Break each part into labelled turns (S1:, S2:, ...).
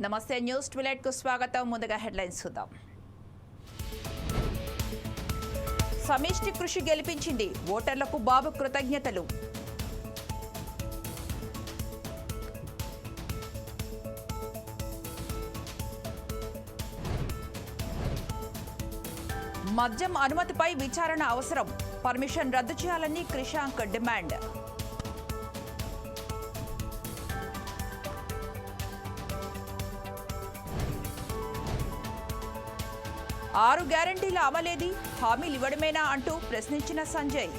S1: నమస్తే న్యూస్ ట్విలైట్కు స్వాగతం. ముందుగా హెడ్లైన్స్ చూద్దాం. సమిష్టి కృషి గెలిపించింది. ఓటర్లకు బాబు కృతజ్ఞతలు. మద్యం అనుమతిపై విచారణ అవసరం. పర్మిషన్ రద్దు చేయాలని క్రిషాంక్ డిమాండ్. ఆరు గ్యారంటీల అమలేది? హామీలు ఇవ్వడమేనా అంటూ ప్రశ్నించిన సంజయ్.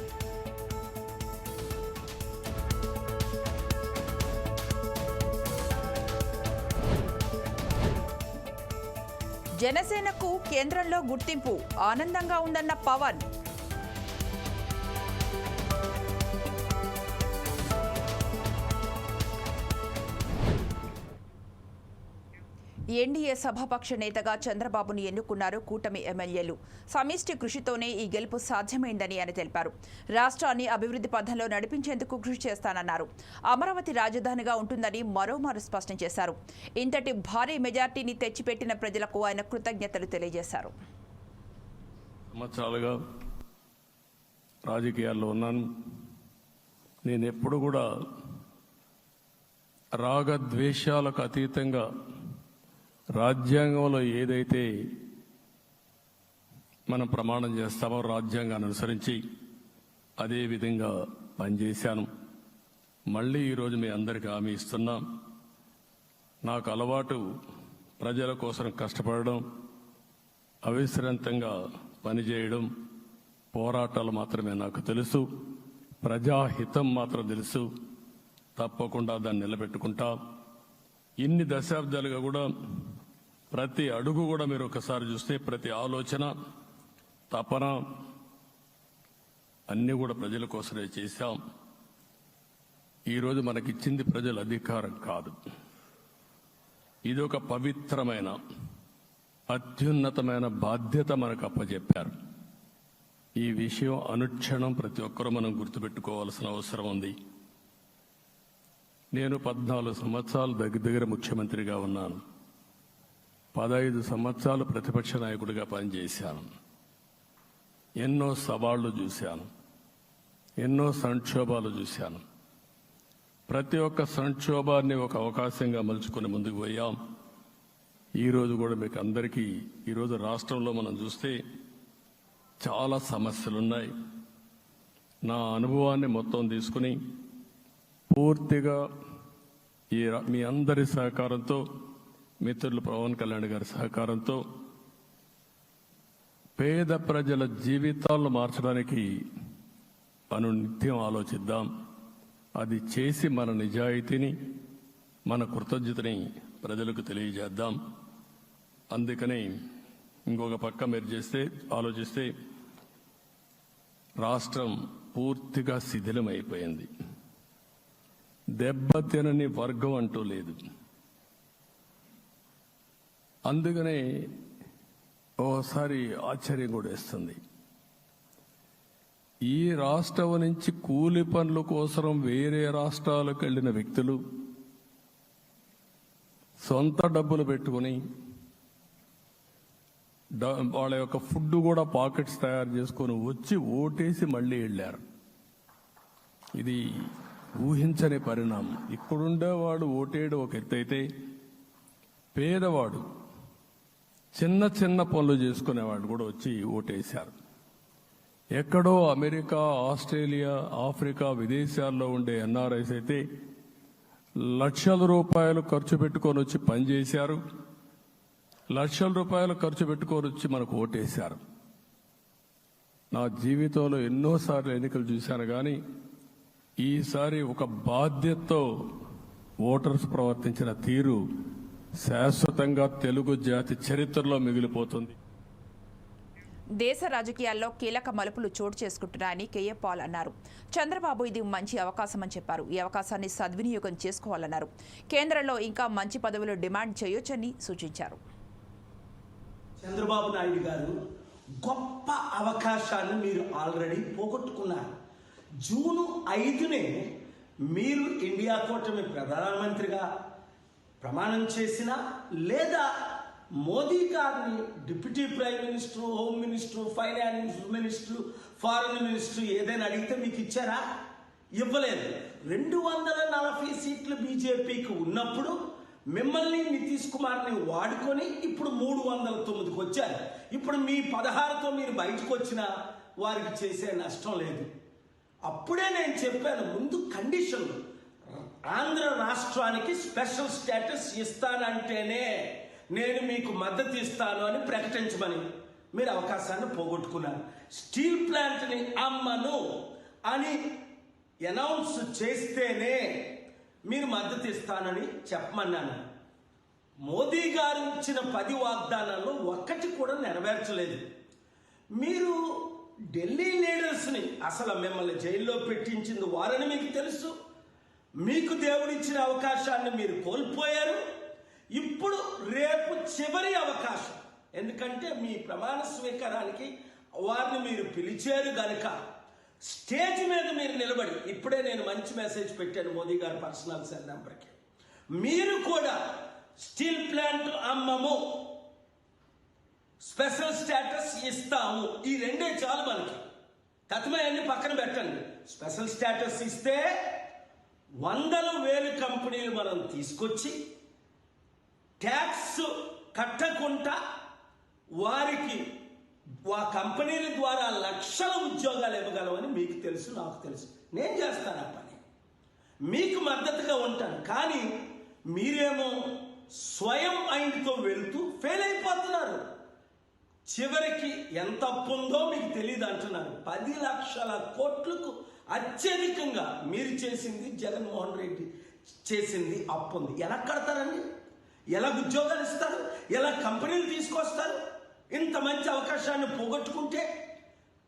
S1: జనసేనకు కేంద్రంలో గుర్తింపు ఆనందంగా ఉందన్న పవన్. ఎన్డీఏ సభాపక్ష నేతగా చంద్రబాబును ఎన్నుకున్నారు కూటమి ఎమ్మెల్యేలు. సమిష్టి కృషితోనే ఈ గెలుపు సాధ్యమైందని ఆయన తెలిపారు. రాష్ట్రాన్ని అభివృద్ధి పథంలో నడిపించేందుకు కృషి చేస్తానన్నారు. అమరావతి రాజధానిగా ఉంటుందని మరోమారు స్పష్టం చేశారు. ఇంతటి భారీ మెజార్టీని తెచ్చిపెట్టిన ప్రజలకు ఆయన కృతజ్ఞతలు తెలియజేశారు.
S2: సంవత్సరాలుగా రాజకీయాల్లో ఉన్నాను. నేను ఎప్పుడు కూడా రాగద్వేషాలకు అతీతంగా రాజ్యాంగంలో ఏదైతే మనం ప్రమాణం చేస్తామో రాజ్యాంగాన్ని అనుసరించి అదే విధంగా పనిచేశాను. మళ్ళీ ఈరోజు మీ అందరికీ హామీ ఇస్తున్నాం నాకు అలవాటు ప్రజల కోసం కష్టపడడం అవిశ్రాంతంగా పనిచేయడం పోరాటాలు మాత్రమే నాకు తెలుసు ప్రజాహితం మాత్రం తెలుసు. తప్పకుండా దాన్ని నిలబెట్టుకుంటా. ఇన్ని దశాబ్దాలుగా కూడా ప్రతి అడుగు కూడా మీరు ఒకసారి చూస్తే ప్రతి ఆలోచన తపన అన్నీ కూడా ప్రజల కోసమే చేశాం. ఈరోజు మనకిచ్చింది ప్రజల అధికారం కాదు. ఇది ఒక పవిత్రమైన అత్యున్నతమైన బాధ్యత మనకు అప్పచెప్పారు ఈ విషయం అనుక్షణం ప్రతి ఒక్కరూ మనం గుర్తుపెట్టుకోవాల్సిన అవసరం ఉంది. నేను పద్నాలుగు సంవత్సరాలు దగ్గర దగ్గర ముఖ్యమంత్రిగా ఉన్నాను. పదహైదు సంవత్సరాలు ప్రతిపక్ష నాయకుడిగా పనిచేశాను. ఎన్నో సవాళ్ళు చూశాను. ఎన్నో సంక్షోభాలు చూశాను. ప్రతి ఒక్క సంక్షోభాన్ని ఒక అవకాశంగా మలుచుకొని ముందుకు పోయాం. ఈరోజు కూడా మీకు అందరికీ ఈరోజు రాష్ట్రంలో మనం చూస్తే చాలా సమస్యలున్నాయి. నా అనుభవాన్ని మొత్తం తీసుకుని పూర్తిగా ఈ మీ అందరి సహకారంతో మిత్రులు పవన్ కళ్యాణ్ గారి సహకారంతో పేద ప్రజల జీవితాలను మార్చడానికి మనం నిత్యం ఆలోచిద్దాం. అది చేసి మన నిజాయితీని మన కృతజ్ఞతని ప్రజలకు తెలియజేద్దాం. అందుకని ఇంకొక పక్క మీరు చేస్తే ఆలోచిస్తే రాష్ట్రం పూర్తిగా శిథిలమైపోయింది. దెబ్బతినని వర్గం అంటూ లేదు. అందుకనే ఓసారి ఆశ్చర్యం కూడా వేస్తుంది. ఈ రాష్ట్రం నుంచి కూలి పనుల కోసం వేరే రాష్ట్రాలకు వెళ్ళిన వ్యక్తులు సొంత డబ్బులు పెట్టుకుని వాళ్ళ యొక్క ఫుడ్ కూడా పాకెట్స్ తయారు చేసుకొని వచ్చి ఓటేసి మళ్ళీ వెళ్ళారు. ఇది ఊహించని పరిణామం. ఇప్పుడుండేవాడు ఓటేడు ఒక ఎత్తు అయితే పేదవాడు చిన్న చిన్న పనులు చేసుకునేవాడు కూడా వచ్చి ఓటేశారు. ఎక్కడో అమెరికా ఆస్ట్రేలియా ఆఫ్రికా విదేశాల్లో ఉండే ఎన్ఆర్ఐస్ అయితే లక్షల రూపాయలు ఖర్చు పెట్టుకొని వచ్చి పనిచేశారు. లక్షల రూపాయలు ఖర్చు పెట్టుకొని వచ్చి మనకు ఓటేశారు. నా జీవితంలో ఎన్నోసార్లు ఎన్నికలు చూశాను కానీ ఈసారి ఒక బాధ్యతతో ఓటర్స్ ప్రవర్తించిన తీరు శాశ్వతంగా తెలుగు జాతి చరిత్రలో మిగిలిపోతుంది.
S1: దేశ రాజకీయాల్లో కీలక మలుపులు చోటు చేసుకుంటున్నాయని కేఏ పాల్ అన్నారు. చంద్రబాబు ఇది మంచి అవకాశమని చెప్పారు. ఈ అవకాశాన్ని సద్వినియోగం చేసుకోవాలన్నారు. కేంద్రంలో ఇంకా మంచి పదవులు డిమాండ్ చేయొచ్చని సూచించారు.
S3: చంద్రబాబు నాయుడు గారు గొప్ప అవకాశాన్ని మీరు ఆల్రెడీ పోగొట్టుకున్నారు. జూను ఐదునే మీరు ఇండియా కూటమి ప్రధానమంత్రిగా ప్రమాణం చేసినా లేదా మోదీ గారిని deputy prime minister home minister finance minister foreign minister ఏదైనా అడిగితే మీకు ఇచ్చారా? ఇవ్వలేదు. రెండు వందల నలభై సీట్లు బీజేపీకి ఉన్నప్పుడు మిమ్మల్ని నితీష్ కుమార్ని వాడుకొని ఇప్పుడు మూడు వందల తొమ్మిదికి వచ్చారు. ఇప్పుడు మీ పదహారుతో మీరు బయటకు వచ్చిన వారికి చేసే నష్టం లేదు. అప్పుడే నేను చెప్పాను ముందు కండిషన్లు ఆంధ్ర రాష్ట్రానికి స్పెషల్ స్టేటస్ ఇస్తానంటేనే నేను మీకు మద్దతు ఇస్తాను అని ప్రకటించమని మీరు అవకాశాన్ని పోగొట్టుకున్నారు. స్టీల్ ప్లాంట్ని అమ్మను అని అనౌన్స్ చేస్తేనే మీరు మద్దతు ఇస్తానని చెప్పమన్నాను. మోదీ గారు ఇచ్చిన పది వాగ్దానాల్లో ఒక్కటి కూడా నెరవేర్చలేదు. మీరు ఢిల్లీ లీడర్స్ని అసలు మిమ్మల్ని జైల్లో పెట్టించింది వారని మీకు తెలుసు. మీకు దేవుడిచ్చిన అవకాశాన్ని మీరు కోల్పోయారు. ఇప్పుడు రేపు చివరి అవకాశం. ఎందుకంటే మీ ప్రమాణ స్వీకారానికి వారిని మీరు పిలిచారు గనుక స్టేజ్ మీద మీరు నిలబడి ఇప్పుడే నేను మంచి మెసేజ్ పెట్టాను మోదీ గారు పర్సనల్ సెల్ నెంబర్కి. మీరు కూడా స్టీల్ ప్లాంట్ అమ్మము స్పెషల్ స్టేటస్ ఇస్తాము. ఈ రెండే చాలు మనకి. తత్మయాన్ని పక్కన పెట్టండి. స్పెషల్ స్టేటస్ ఇస్తే వందల వేలు కంపెనీలు మనం తీసుకొచ్చి ట్యాక్స్ కట్టకుండా వారికి ఆ కంపెనీల ద్వారా లక్షల ఉద్యోగాలు ఇవ్వగలమని మీకు తెలుసు నాకు తెలుసు. నేను చేస్తాను ఆ పని. మీకు మద్దతుగా ఉంటాను కానీ మీరేమో స్వయం మైండ్తో వెళ్తూ ఫెయిల్ అయిపోతున్నారు. చివరికి ఎంత అప్పు ఉందో మీకు తెలియదు అంటున్నారు. పది లక్షల కోట్లకు అత్యధికంగా మీరు చేసింది జగన్మోహన్ రెడ్డి చేసింది అప్పు ఉంది ఎలా కడతారండి? ఎలా ఉద్యోగాలు ఇస్తారు? ఎలా కంపెనీలు తీసుకొస్తారు? ఇంత మంచి అవకాశాన్ని పోగొట్టుకుంటే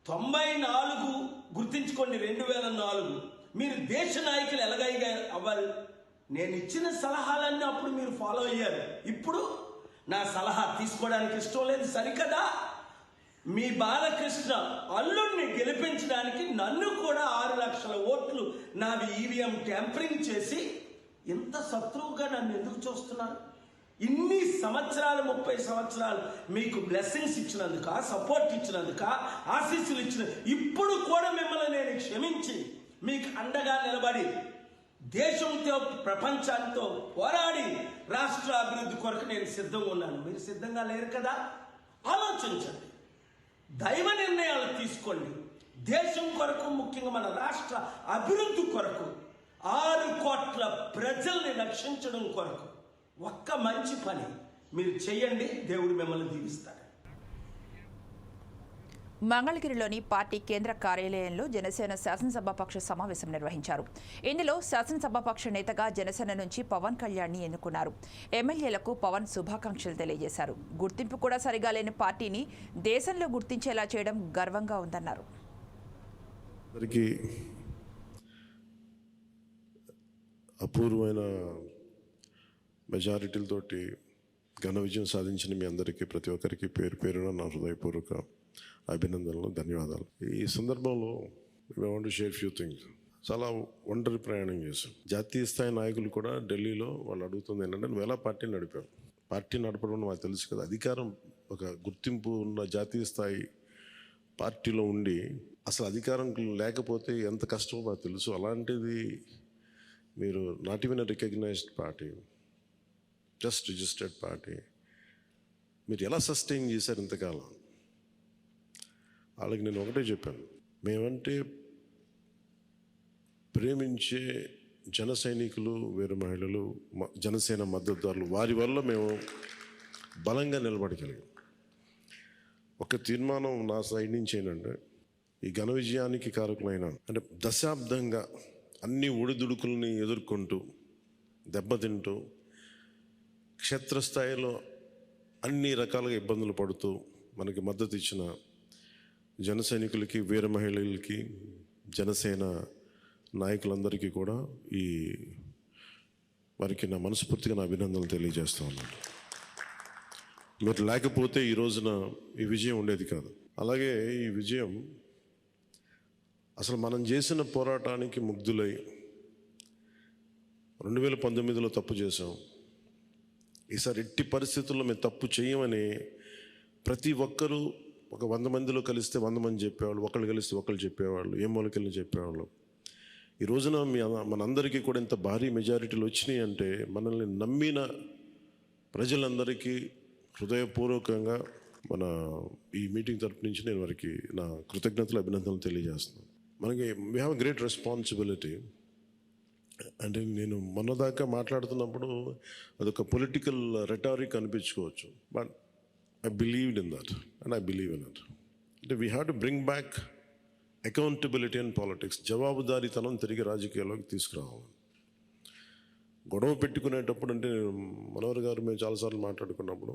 S3: తొంభై నాలుగు గుర్తించుకోండి రెండు వేల నాలుగు. మీరు దేశ నాయకులు ఎలాగైగా అవ్వాలి. నేను ఇచ్చిన సలహాలన్నీ అప్పుడు మీరు ఫాలో అయ్యారు. ఇప్పుడు నా సలహా తీసుకోవడానికి ఇష్టం లేదు సరికదా? మీ బాలకృష్ణ అల్లుడిని గెలిపించడానికి నన్ను కూడా ఆరు లక్షల ఓట్లు నావి ఈవీఎం ట్యాంపరింగ్ చేసి ఇంత శత్రువుగా నన్ను ఎందుకు చూస్తున్నారు? ఇన్ని సంవత్సరాలు ముప్పై సంవత్సరాలు మీకు బ్లెస్సింగ్స్ ఇచ్చినందుక సపోర్ట్ ఇచ్చినందుక ఆశీస్సులు ఇచ్చిన ఇప్పుడు కూడా మిమ్మల్ని నేను క్షమించి మీకు అండగా నిలబడి దేశంతో ప్రపంచంతో పోరాడి రాష్ట్ర అభివృద్ధి కొరకు నేను సిద్ధంగా ఉన్నాను. మీరు సిద్ధంగా లేరు కదా? ఆలోచించండి. దైవ నిర్ణయాలు తీసుకోండి. దేశం కొరకు ముఖ్యంగా మన రాష్ట్ర అభివృద్ధి కొరకు ఆరు కోట్ల ప్రజల్ని రక్షించడం కొరకు ఒక్క మంచి పని మీరు చేయండి దేవుడు మిమ్మల్ని దీవిస్తాడు.
S1: మంగళగిరిలోని పార్టీ కేంద్ర కార్యాలయంలో జనసేన శాసనసభాపక్ష సమావేశం నిర్వహించారు. ఇందులో శాసనసభాపక్ష నేతగా జనసేన నుంచి పవన్ కళ్యాణ్ని ఎన్నుకున్నారు. ఎమ్మెల్యేలకు పవన్ శుభాకాంక్షలు తెలియజేశారు. గుర్తింపు కూడా సరిగా లేని పార్టీని దేశంలో గుర్తించేలా చేయడం గర్వంగా ఉందన్నారు.
S4: అపూర్వమైన మెజారిటీలతోటి ఘన విజయం సాధించిన మీ అందరికీ ప్రతి ఒక్కరికి పేరు పేరున నా హృదయపూర్వక అభినందనలు ధన్యవాదాలు. ఈ సందర్భంలో మేము వాంట్ షేర్ ఫ్యూ థింగ్స్ చాలా ఒంటరి ప్రయాణం చేశాం. జాతీయ స్థాయి నాయకులు కూడా ఢిల్లీలో వాళ్ళు అడుగుతుంది ఏంటంటే నువ్వు ఎలా పార్టీ నడిపావు? పార్టీ నడపడం మాకు తెలుసు కదా. అధికారం ఒక గుర్తింపు ఉన్న జాతీయ స్థాయి పార్టీలో ఉండి అసలు అధికారం లేకపోతే ఎంత కష్టమో మాకు తెలుసు. అలాంటిది మీరు not even recognized party just registered party మీరు ఎలా సస్టైన్ చేశారు ఇంతకాలం? వాళ్ళకి నేను ఒకటే చెప్పాను. మేమంటే ప్రేమించే జన సైనికులు వేరు మహిళలు జనసేన మద్దతుదారులు వారి వల్ల మేము బలంగా నిలబడగలిగాం. ఒక తీర్మానం నా సైడ్ నుంచి ఏంటంటే ఈ ఘన విజయానికి కారకులైన అంటే దశాబ్దంగా అన్ని ఒడిదుడుకుల్ని ఎదుర్కొంటూ దెబ్బతింటూ క్షేత్రస్థాయిలో అన్ని రకాలుగా ఇబ్బందులు పడుతూ మనకి మద్దతు ఇచ్చిన జన సైనికులకి వీర మహిళలకి జనసేన నాయకులందరికీ కూడా ఈ వారికి నా మనస్ఫూర్తిగా నా అభినందనలు తెలియజేస్తా ఉన్నాను. మీరు లేకపోతే ఈ రోజున ఈ విజయం ఉండేది కాదు. అలాగే ఈ విజయం అసలు మనం చేసిన పోరాటానికి ముగ్ధులై రెండు వేల పంతొమ్మిదిలో తప్పు చేసాం ఈసారి ఎట్టి పరిస్థితుల్లో మేము తప్పు చేయమని ప్రతి ఒక్కరూ ఒక వంద మందిలో కలిస్తే వంద మంది చెప్పేవాళ్ళు ఒకళ్ళు కలిస్తే ఒకళ్ళు చెప్పేవాళ్ళు ఏ మూలకెళ్ళి చెప్పేవాళ్ళు. ఈ రోజున మీ మనందరికీ కూడా ఇంత భారీ మెజారిటీలు వచ్చినాయి అంటే మనల్ని నమ్మిన ప్రజలందరికీ హృదయపూర్వకంగా మన ఈ మీటింగ్ తరపు నుంచి నేను వారికి నా కృతజ్ఞతలు అభినందనలు తెలియజేస్తున్నాను. మనకి వీ హ్యావ్ గ్రేట్ రెస్పాన్సిబిలిటీ అంటే నేను మొన్నదాకా మాట్లాడుతున్నప్పుడు అదొక political rhetoric అనిపించుకోవచ్చు. But I believed in that and I believe in it అంటే we have to bring back accountability and politics జవాబుదారీతనం తిరిగి రాజకీయాల్లోకి తీసుకురావాలి గొడవ పెట్టుకునేటప్పుడు అంటే మనోహర్ గారు మేము చాలాసార్లు మాట్లాడుకున్నప్పుడు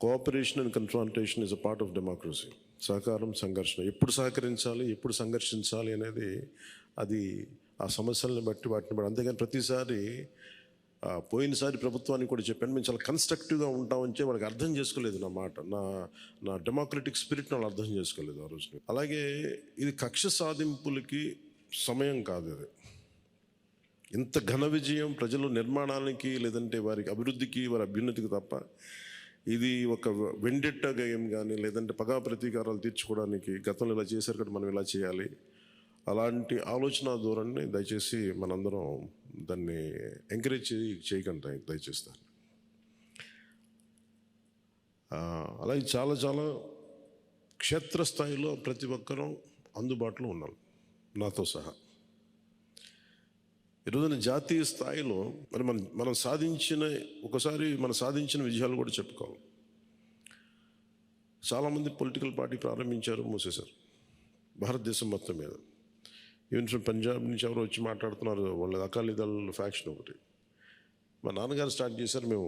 S4: cooperation and confrontation is a part of democracy సహకారం సంఘర్షణ ఎప్పుడు సహకరించాలి ఎప్పుడు సంఘర్షించాలి అనేది అది ఆ సమస్యలను బట్టి వాటిని బట్టి అంతేగాని ప్రతిసారి ఆ, పోయినసారి ప్రభుత్వానికి కూడా చెప్పాను మేము చాలా కన్స్ట్రక్టివ్గా ఉంటామని చెప్పి వాళ్ళకి అర్థం చేసుకోలేదు నా మాట. నా నా డెమోక్రటిక్ స్పిరిట్ని వాళ్ళు అర్థం చేసుకోలేదు ఆ రోజు అలాగే ఇది కక్ష సాధింపులకి సమయం కాదు అది. ఇంత ఘన విజయం ప్రజలు నిర్మాణానికి లేదంటే వారికి అభివృద్ధికి వారి అభ్యున్నతికి తప్ప ఇది ఒక వెండెట్ట గేయం కానీ లేదంటే పగా ప్రతీకారాలు తీర్చుకోవడానికి గతంలో ఇలా చేశారు కదా మనం ఇలా చేయాలి. అలాంటి ఆలోచన ధోరణిని దయచేసి మనందరం దాన్ని ఎంకరేజ్ చేయి చేయకండి దయచేసి. దాన్ని అలాగే చాలా చాలా క్షేత్రస్థాయిలో ప్రతి ఒక్కరూ అందుబాటులో ఉన్నారు నాతో సహా. ఈరోజున జాతీయ స్థాయిలో మరి మనం మనం సాధించిన ఒకసారి మనం సాధించిన విజయాలు కూడా చెప్పుకోవాలి. చాలామంది పొలిటికల్ పార్టీ ప్రారంభించారు మూసేశారు. భారతదేశం మొత్తం మీద. ఈవెన్ ఫ్రమ్ పంజాబ్ నుంచి ఎవరో వచ్చి మాట్లాడుతున్నారు వాళ్ళ అకాలీదళ ఫ్యాక్షన్ ఒకటి. మా నాన్నగారు స్టార్ట్ చేశారు మేము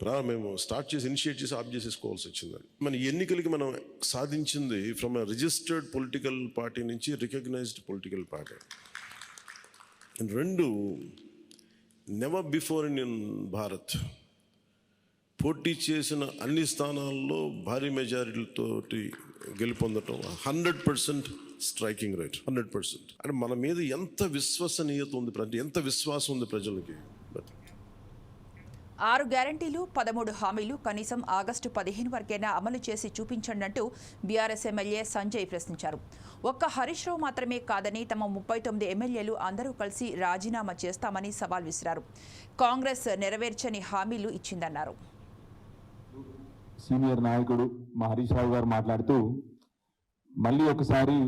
S4: ప్రా మేము స్టార్ట్ చేసి ఇనిషియేట్ చేసి ఆఫ్ చేసేసుకోవాల్సి వచ్చిందని మన ఎన్నికలకి మనం సాధించింది from a registered political party నుంచి రికగ్నైజ్డ్ పొలిటికల్ పార్టీ రెండు నెవర్ బిఫోర్ ఇన్ భారత్ పోటీ చేసిన అన్ని స్థానాల్లో భారీ మెజారిటీలతోటి గెలుపొందటం hundred percent striking rate hundred percent అంటే మన మీద ఎంత విశ్వసనీయత ఉంది ప్రజ ఎంత విశ్వాసం ఉంది ప్రజలకి? బట్
S1: ఆరు గ్యారంటీలు పదమూడు హామీలు కనీసం ఆగస్టు పదిహేను వరకైనా అమలు చేసి చూపించండి అంటూ బీఆర్ఎస్ ఎమ్మెల్యే సంజయ్ ప్రశ్నించారు. ఒక్క హరీష్ రావు మాత్రమే కాదని తమ ముప్పై తొమ్మిది ఎమ్మెల్యేలు అందరూ కలిసి రాజీనామా చేస్తామని సవాల్ విసిరారు. కాంగ్రెస్ నెరవేర్చని హామీలు ఇచ్చిందన్నారు.
S5: సీనియర్ నాయకుడు మా హరీష్ రావు గారు మాట్లాడుతూ మళ్ళీ ఒకసారి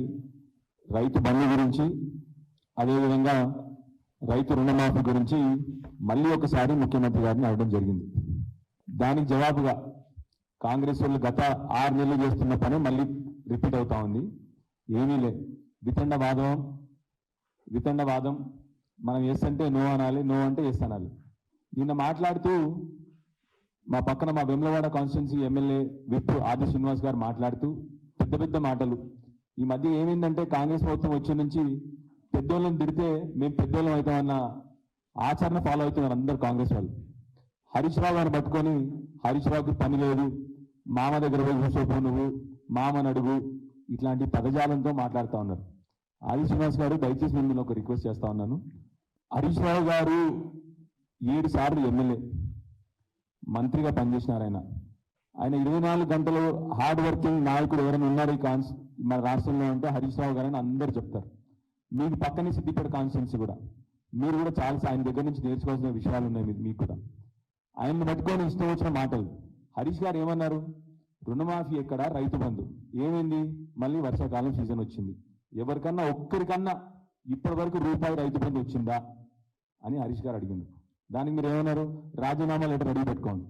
S5: రైతు బంధు గురించి అదేవిధంగా రైతు రుణమాఫీ గురించి మళ్ళీ ఒకసారి ముఖ్యమంత్రి గారిని అడగడం జరిగింది. దానికి జవాబుగా కాంగ్రెస్ వాళ్ళు గత ఆరు నెలలు చేస్తున్న పని మళ్ళీ రిపీట్ అవుతా ఉంది. ఏమీ లే వితండవాదం వితండవాదం మనం ఎస్ అంటే నో అనాలి నో అంటే ఎస్ అనాలి. నిన్న మాట్లాడుతూ మా పక్కన మా వెమ్లవాడ కాన్స్టిట్యున్సీ ఎమ్మెల్యే విప్ ఆది శ్రీనివాస్ గారు మాట్లాడుతూ పెద్ద పెద్ద మాటలు. ఈ మధ్య ఏమైందంటే కాంగ్రెస్ ప్రభుత్వం వచ్చే నుంచి పెద్దోళ్ళని తిడితే మేము పెద్దోళ్ళం అవుతామన్న ఆచరణ ఫాలో అవుతున్నారు అందరు కాంగ్రెస్ వాళ్ళు. హరీష్ రావు గారిని పట్టుకొని హరీష్ రావుకి పని లేదు. మామ దగ్గర పోయి కూర్చోపో నువ్వు మామని అడుగు ఇట్లాంటి పదజాలంతో మాట్లాడుతూ ఉన్నారు. ఆది శ్రీనివాస్ గారు దయచేసి నేను మిమ్మల్ని ఒక రిక్వెస్ట్ చేస్తా ఉన్నాను. హరీష్ రావు గారు ఏడు సార్లు ఎమ్మెల్యే మంత్రిగా పనిచేసినారు ఆయన. ఆయన ఇరవై నాలుగు గంటలు హార్డ్ వర్కింగ్ నాయకుడు ఎవరైనా ఉన్నారు ఈ కాన్స్ మన రాష్ట్రంలో అంటే హరీష్ రావు గారని అందరూ చెప్తారు. మీకు పక్కనే సిద్దిపేట కాన్స్టిట్యున్సీ కూడా. మీరు కూడా చాలా ఆయన దగ్గర నుంచి నేర్చుకోవాల్సిన విషయాలు ఉన్నాయి మీ- మీకు కూడా. ఆయన్ని పట్టుకొని ఇష్టం వచ్చిన మాటలు. హరీష్ గారు ఏమన్నారు? రుణమాఫీ ఎక్కడ? రైతు బంధు. ఏమైంది? మళ్ళీ వర్షాకాలం సీజన్ వచ్చింది. ఎవరికన్నా ఒక్కరికన్నా ఇప్పటి వరకు రూపాయి రైతు బంధు వచ్చిందా? అని హరీష్ గారు అడిగింది దానికి మీరు ఏమన్నారు? రాజీనామా లెటర్ రెడీ పెట్టుకోండి.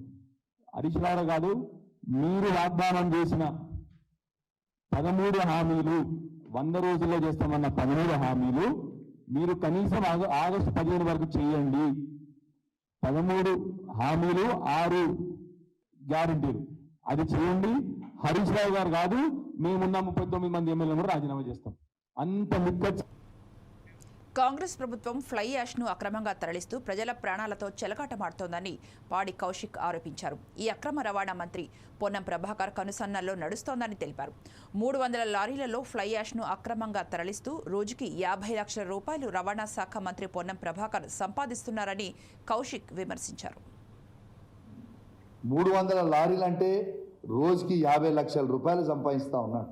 S5: హరీష్ రావు కాదు మీరు వాగ్దానం చేసిన పదమూడు హామీలు వంద రోజుల్లో చేస్తామన్న పదమూడు హామీలు మీరు కనీసం ఆగస్టు పదిహేను వరకు చేయండి. పదమూడు హామీలు ఆరు గ్యారంటీలు. అది చేయండి. హరీష్ రావు గారు కాదు మేమున్న ముప్పై తొమ్మిది మంది ఎమ్మెల్యేలు కూడా రాజీనామా చేస్తాం. అంత ముక్క
S1: కాంగ్రెస్ ప్రభుత్వం ఫ్లై యాష్ను అక్రమంగా తరలిస్తూ ప్రజల ప్రాణాలతో చెలకాటమాడుతోందని పాడి కౌశిక్ ఆరోపించారు. ఈ అక్రమ రవాణా మంత్రి పొన్నం ప్రభాకర్ కనుసన్నల్లో నడుస్తోందని తెలిపారు. మూడు వందల లారీలలో ఫ్లై యాష్ను అక్రమంగా తరలిస్తూ రోజుకి యాభై లక్షల రూపాయలు రవాణా శాఖ మంత్రి పొన్నం ప్రభాకర్ సంపాదిస్తున్నారని కౌశిక్ విమర్శించారు.
S6: మూడు వందల లారీలు అంటే రోజుకి యాభై లక్షల రూపాయలు సంపాదిస్తూ ఉన్నాడు.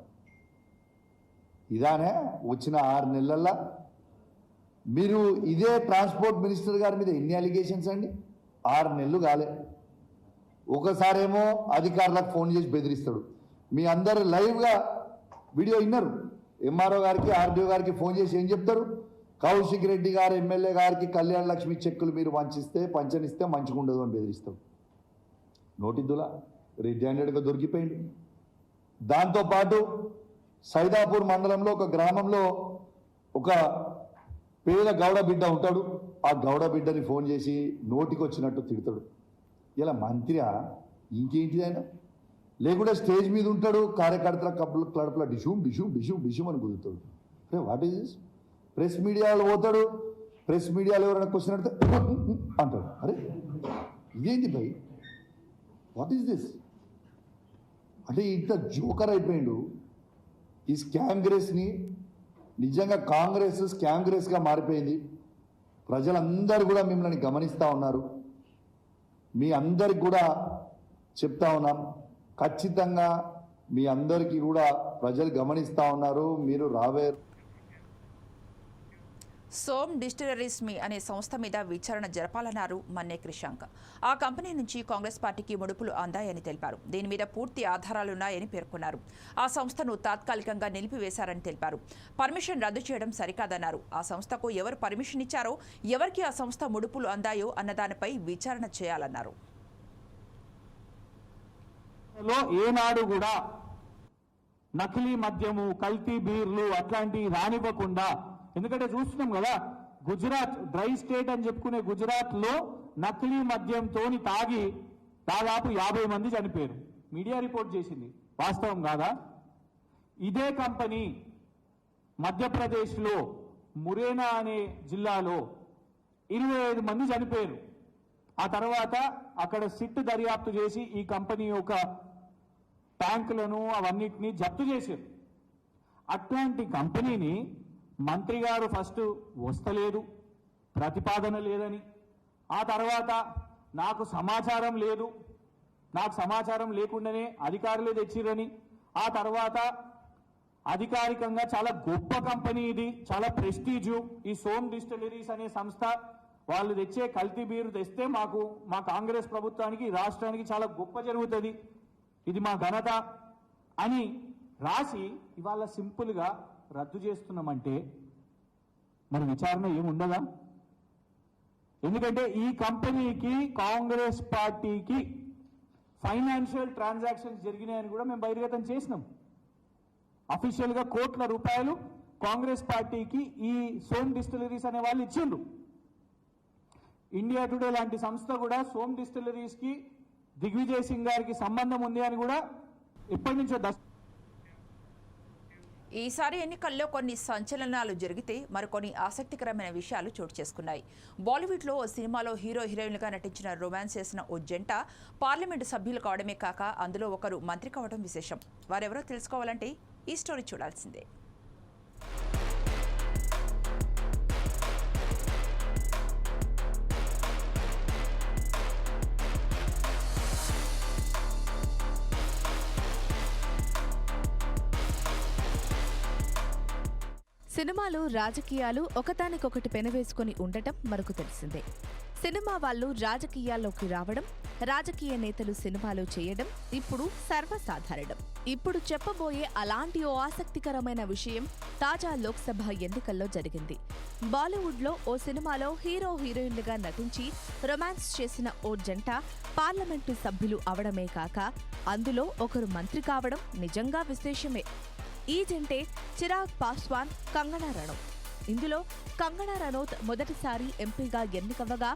S6: ఇదానే వచ్చిన ఆరు నెలల్లో మీరు ఇదే ట్రాన్స్పోర్ట్ మినిస్టర్ గారి మీద ఎన్ని అలిగేషన్స్ అండి? ఆరు నెలలు కాలే. ఒకసారేమో అధికారులకు ఫోన్ చేసి బెదిరిస్తాడు. మీ అందరు లైవ్గా వీడియో విన్నారు. ఎంఆర్ఓ గారికి ఆర్డీఓ గారికి ఫోన్ చేసి ఏం చెప్తారు? కౌశిక్ రెడ్డి గారు ఎమ్మెల్యే గారికి కళ్యాణ లక్ష్మి చెక్కులు మీరు వంచిస్తే పంచనిస్తే మంచిగా ఉండదు అని బెదిరిస్తాడు నోటిద్దులా? రెడ్ హ్యాండెడ్గా దొరికిపోయింది దాంతోపాటు సైదాపూర్ మండలంలో ఒక గ్రామంలో ఒక పేద గౌడ బిడ్డ ఉంటాడు. ఆ గౌడ బిడ్డని ఫోన్ చేసి నోటికి వచ్చినట్టు తిడతాడు. ఇలా మంత్రియా ఇంకేంటిది ఆయన? లేకుంటే స్టేజ్ మీద ఉంటాడు కార్యకర్తల కప్పుల కడుపుల డిషూమ్ డిషూమ్ డిషూమ్ డిషూమ్ అని కుదురుతాడు అరే వాట్ ఈస్ దిస్ ప్రెస్ మీడియాలో పోతాడు. ప్రెస్ మీడియాలో ఎవరైనా క్వశ్చన్ అడితే అంటాడు. అరే ఇదేంటి భయ్? వాట్ ఈస్ దిస్ అంటే ఇంత జోకర్ అయిపోయిండు. ఈ స్కామ్గ్రెస్ని నిజంగా కాంగ్రెస్ స్కాంగ్రెస్గా మారిపోయింది. ప్రజలందరూ కూడా మిమ్మల్ని గమనిస్తూ ఉన్నారు. మీ అందరికి కూడా చెప్తా ఉన్నాం. ఖచ్చితంగా మీ అందరికీ కూడా ప్రజలు గమనిస్తూ ఉన్నారు. మీరు రావేరు
S1: సోమ్ డిస్టిలరీస్ మీ అనే సంస్థ మీద విచారణ జరపాలన్నారు మన్నే క్రిషాంక్ ఆ కంపెనీ నుంచి కాంగ్రెస్ పార్టీకి ముడుపులు అందాయని తెలిపారు. దీని మీద పూర్తి ఆధారాలున్నాయని పేర్కొన్నారు. ఆ సంస్థను తాత్కాలికంగా నిలిపివేశారని తెలిపారు. పర్మిషన్ రద్దు చేయడం సరికాదన్నారు. ఆ సంస్థకు ఎవరు పర్మిషన్ ఇచ్చారో ఎవరికి ఆ సంస్థ ముడుపులు అందాయో అన్న దానిపై విచారణ చేయాలన్నారు.
S7: ఏనాడు కూడా నకిలీ మద్యము కల్తీ బీర్లు అట్లాంటివి రానివ్వకుండా ఎందుకంటే చూస్తున్నాం కదా గుజరాత్ డ్రై స్టేట్ అని చెప్పుకునే గుజరాత్లో నకిలీ మద్యంతో తాగి దాదాపు యాభై మంది చనిపోయారు. మీడియా రిపోర్ట్ చేసింది. వాస్తవం కాదా? ఇదే కంపెనీ మధ్యప్రదేశ్లో మురేనా అనే జిల్లాలో ఇరవై ఐదు మంది చనిపోయారు. ఆ తర్వాత అక్కడ సిట్ దర్యాప్తు చేసి ఈ కంపెనీ యొక్క ట్యాంకులను అవన్నిటిని జప్తు చేశారు. అట్లాంటి కంపెనీని మంత్రి గారు ఫస్ట్ వస్తలేదు ప్రతిపాదన లేదని. ఆ తర్వాత నాకు సమాచారం లేదు నాకు సమాచారం లేకుండానే అధికారులే తెచ్చిరని ఆ తర్వాత అధికారికంగా చాలా గొప్ప కంపెనీ ఇది చాలా ప్రెస్టీజు. ఈ సోమ్ డిస్టిలరీస్ అనే సంస్థ వాళ్ళు తెచ్చే కల్తీ బీరు తెస్తే మాకు మా కాంగ్రెస్ ప్రభుత్వానికి రాష్ట్రానికి చాలా గొప్ప జరుగుతుంది. ఇది మా ఘనత అని రాసి ఇవాళ సింపుల్గా రద్దు చేస్తున్నామంటే మరి విచారణ ఏముండదా? ఎందుకంటే ఈ కంపెనీకి కాంగ్రెస్ పార్టీకి ఫైనాన్షియల్ ట్రాన్సాక్షన్స్ జరిగినాయని కూడా మేము బహిర్గతం చేసినాం. అఫీషియల్గా కోట్ల రూపాయలు కాంగ్రెస్ పార్టీకి ఈ సోమ్ డిస్టిలరీస్ అనే వాళ్ళు ఇచ్చిండ్రు. ఇండియా టుడే లాంటి సంస్థ కూడా సోమ్ డిస్టిలరీస్కి దిగ్విజయ్ సింగ్ గారికి సంబంధం ఉంది అని కూడా ఎప్పటి నుంచో దశ
S1: ఈసారి ఎన్నికల్లో కొన్ని సంచలనాలు జరిగితే మరికొన్ని ఆసక్తికరమైన విషయాలు చోటు చేసుకున్నాయి. బాలీవుడ్లో ఓ సినిమాలో హీరో హీరోయిన్లుగా నటించిన రొమాన్స్ చేసిన ఓ జంట పార్లమెంటు సభ్యులు కావడమే కాక అందులో ఒకరు మంత్రి కావడం విశేషం. వారెవరో తెలుసుకోవాలంటే ఈ స్టోరీ చూడాల్సిందే.
S8: సినిమాలో రాజకీయాలు ఒకదానికొకటి పెనవేసుకుని ఉండటం మనకు తెలిసిందే. సినిమా వాళ్ళు రాజకీయాల్లోకి రావడం రాజకీయ నేతలు సినిమాలు చేయడం ఇప్పుడు సర్వసాధారణం. ఇప్పుడు చెప్పబోయే అలాంటి ఓ ఆసక్తికరమైన విషయం తాజా లోక్సభ ఎన్నికల్లో జరిగింది. బాలీవుడ్లో ఓ సినిమాలో హీరో హీరోయిన్లుగా నటించి రొమాన్స్ చేసిన ఓ జంట పార్లమెంటు సభ్యులు అవడమే కాక అందులో ఒకరు మంత్రి కావడం నిజంగా విశేషమే. ఈ జంటే చిరాగ్ పాస్వాన్ కంగనా రణౌత్ ఇందులో కంగనా రనౌత్ మొదటిసారి ఎంపీగా ఎన్నికవ్వగా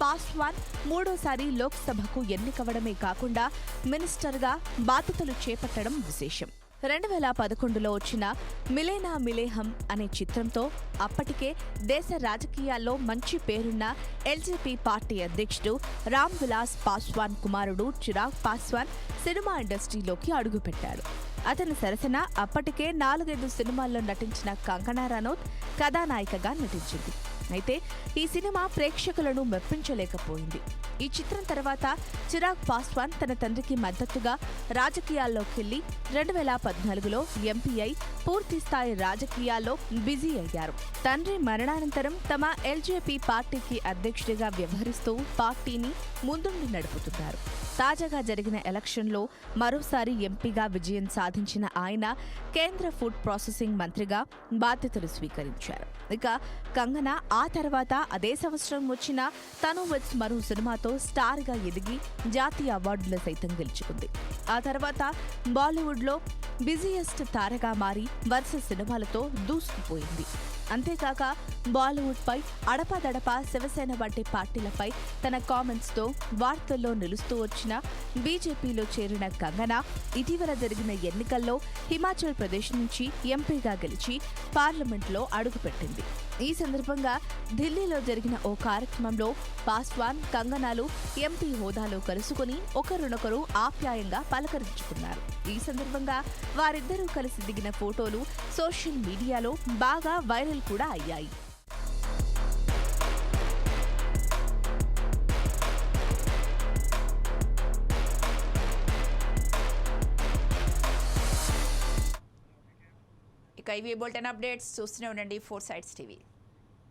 S8: పాస్వాన్ మూడోసారి లోక్సభకు ఎన్నికవ్వడమే కాకుండా మినిస్టర్గా బాధ్యతలు చేపట్టడం విశేషం. రెండు వేల పదకొండులో వచ్చిన మిలేనా మిలేహం అనే చిత్రంతో అప్పటికే దేశ రాజకీయాల్లో మంచి పేరున్న ఎల్జేపీ పార్టీ అధ్యక్షుడు రామ్ విలాస్ పాస్వాన్ కుమారుడు చిరాగ్ పాస్వాన్ సినిమా ఇండస్ట్రీలోకి అడుగుపెట్టాడు అతని సరసన అప్పటికే నాలుగైదు సినిమాల్లో నటించిన కంగనా రనౌత్ కథానాయికగా నటించింది. అయితే ఈ సినిమా ప్రేక్షకులను మెప్పించలేకపోయింది. ఈ చిత్రం తర్వాత చిరాగ్ పాస్వాన్ తన తండ్రికి మద్దతుగా రాజకీయాల్లోకి వెళ్ళి రెండు వేల పద్నాలుగులో ఎంపీ అయి రాజకీయాల్లో బిజీ అయ్యారు. తండ్రి మరణానంతరం తమ ఎల్జేపీ పార్టీకి అధ్యక్షుడిగా వ్యవహరిస్తూ పార్టీని ముందుండి నడుపుతున్నారు. తాజాగా జరిగిన ఎలక్షన్లో మరోసారి ఎంపీగా విజయం సాధించిన ఆయన కేంద్ర ఫుడ్ ప్రాసెసింగ్ మంత్రిగా బాధ్యతలు స్వీకరించారు. ఇక కంగన ఆ తర్వాత అదే సంవత్సరం వచ్చిన తను విత్ మరో సినిమాతో స్టార్గా ఎదిగి జాతీయ అవార్డులు సైతం గెలుచుకుంది. ఆ తర్వాత బాలీవుడ్లో బిజీయెస్ట్ తారగా మారి వరుస సినిమాలతో దూసుకుపోయింది. అంతేకాక బాలీవుడ్పై అడపాదడపా శివసేన వంటి పార్టీలపై తన కామెంట్స్తో వార్తల్లో నిలుస్తూ వచ్చిన బీజేపీలో చేరిన కంగనా ఇటీవల జరిగిన ఎన్నికల్లో హిమాచల్ ప్రదేశ్ నుంచి ఎంపీగా గెలిచి పార్లమెంట్లో అడుగుపెట్టింది. ఈ సందర్భంగా ఢిల్లీలో జరిగిన ఓ కార్యక్రమంలో పాస్వాన్ కంగనాలు ఎంపీ హోదాలో కలుసుకుని ఒకరినొకరు ఆప్యాయంగా పలకరించుకున్నారు. ఈ సందర్భంగా వారిద్దరూ కలిసి దిగిన ఫోటోలు సోషల్ మీడియాలో బాగా వైరల్ కూడా అయ్యాయి.
S1: ఇక ఇవి బులెటిన్ అప్డేట్స్ చూస్తూనే ఉండండి ఫోర్ సైడ్స్ టీవీ.